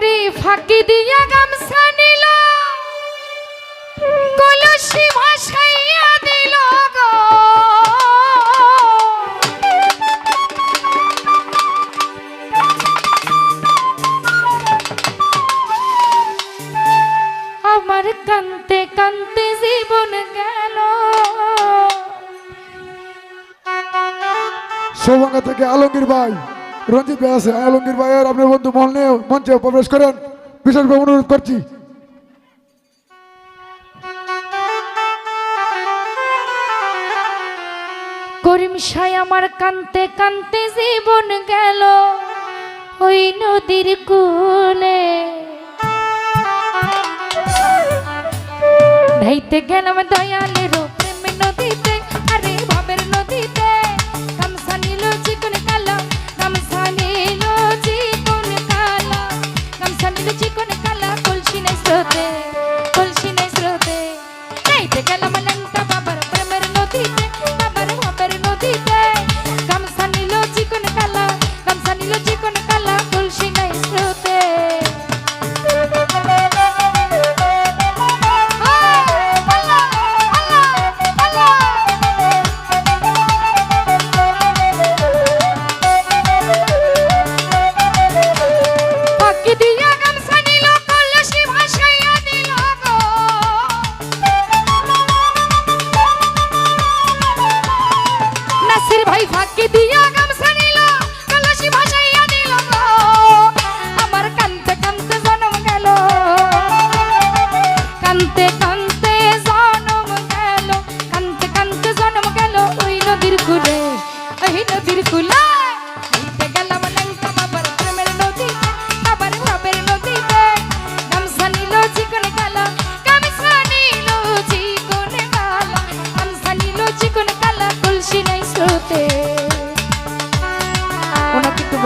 করে ফাঁকি দিয়া গামছা নিল। কলসি ভাসাইয়া দিল গো। আমার কান্তে কান্তে জীবন গেল। সৌভাগ্য থেকে আলমগীর ভাই। রঞ্জিত ভাই আছে, আলমগীর ভাইয়ের আপনার বন্ধু মন নিয়ে মঞ্চে প্রবেশ করেন। বিশেষভাবে অনুরোধ করছি। করিম সাই আমার কানতে কানতে জীবন গেল ওই নদীর কুলে। ধাইতে গেলাম দয়ালের রূপ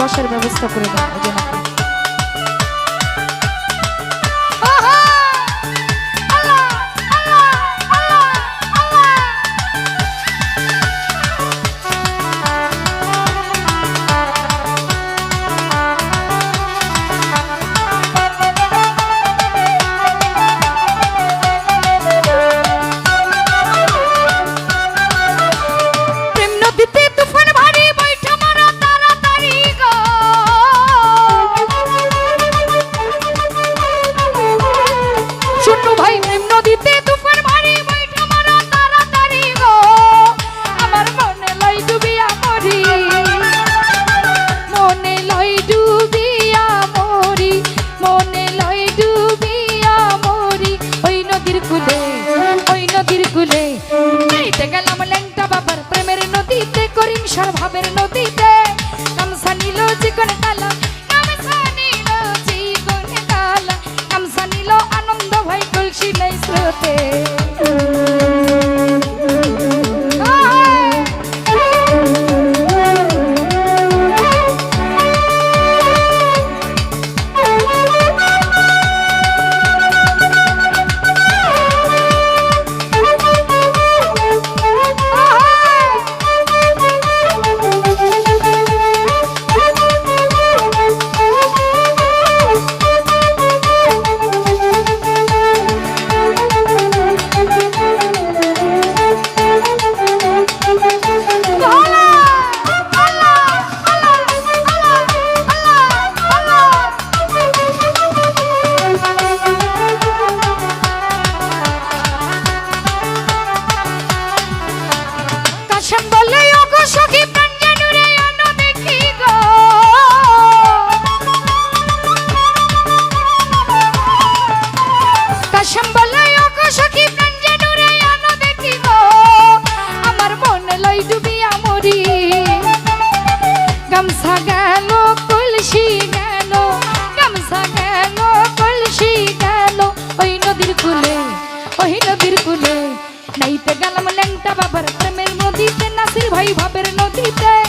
বসার ব্যবস্থা করে দেন নদীতে গেলাম ল্যাংটা বাবার প্রেমের নদীতে, করিম সরভাবের নদীতে। গামছা আনন্দ ভাই, তুলসী নাই স্রোতে। গেলাম ল্যাংটা বাবার প্রেমের নদীতে নাসির ভাই ভাবের নদীতে।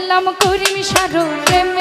গেলাম করিম সারো প্রেম।